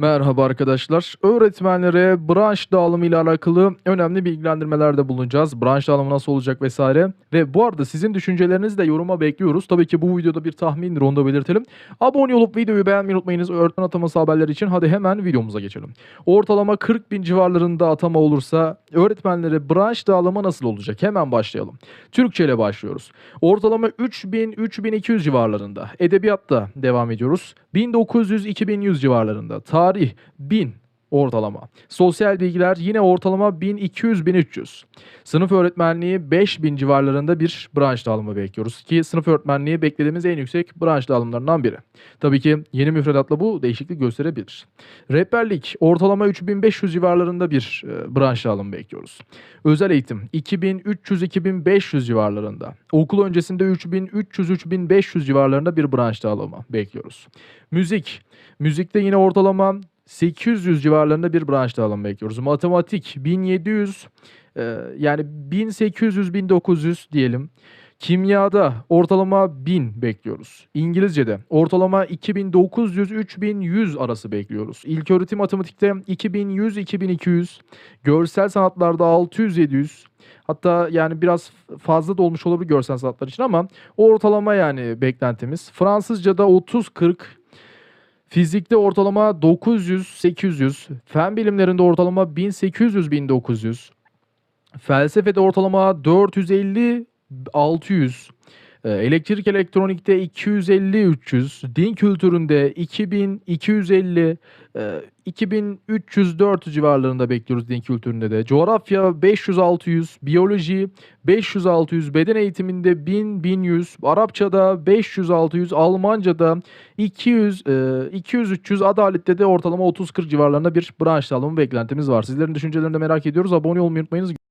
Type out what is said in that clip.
Merhaba arkadaşlar. Öğretmenlere branş dağılımı ile alakalı önemli bilgilendirmelerde bulunacağız. Branş dağılımı nasıl olacak vesaire. Ve bu arada sizin düşüncelerinizi de yoruma bekliyoruz. Tabii ki bu videoda bir tahmindir onu da belirtelim. Abone olup videoyu beğenmeyi unutmayınız. Öğretmen ataması haberleri için hadi hemen videomuza geçelim. Ortalama 40 bin civarlarında atama olursa öğretmenlere branş dağılımı nasıl olacak? Hemen başlayalım. Türkçe ile başlıyoruz. Ortalama 3000-3200 civarlarında. Edebiyatta devam ediyoruz. 1900-2100 civarlarında. Tarih 1000 ortalama. Sosyal bilgiler yine ortalama 1200-1300. Sınıf öğretmenliği 5000 civarlarında bir branş dağılımı bekliyoruz ki sınıf öğretmenliği beklediğimiz en yüksek branş dağılımlarından biri. Tabii ki yeni müfredatla bu değişiklik gösterebilir. Rehberlik ortalama 3500 civarlarında bir e, branş dağılımı bekliyoruz. Özel eğitim 2300-2500 civarlarında. Okul öncesinde 3300-3500 civarlarında bir branş dağılımı bekliyoruz. Müzik. Müzikte yine ortalama 800 civarlarında bir branş dağılımı bekliyoruz. Matematik 1700 e, yani 1800-1900 diyelim. Kimyada ortalama 1000 bekliyoruz. İngilizce'de ortalama 2900-3100 arası bekliyoruz. İlköğretim matematikte 2100-2200. Görsel sanatlarda 600-700. Hatta yani biraz fazla da olmuş olabilir görsel sanatlar için ama ortalama yani beklentimiz. Fransızca'da 30-40. Fizikte ortalama 900-800. Fen bilimlerinde ortalama 1800-1900. Felsefede ortalama 450-600. Ee, Elektrik elektronikte 250-300, din kültüründe 2000-250, e, 2300-400 civarlarında bekliyoruz din kültüründe de. Coğrafya 500-600, biyoloji 500-600, beden eğitiminde 1000-1100, Arapçada 500-600, Almanca'da 200, e, 200-300, adalette de ortalama 30-40 civarlarında bir branş dağılımı beklentimiz var. Sizlerin düşüncelerini de merak ediyoruz. Abone olmayı unutmayınız.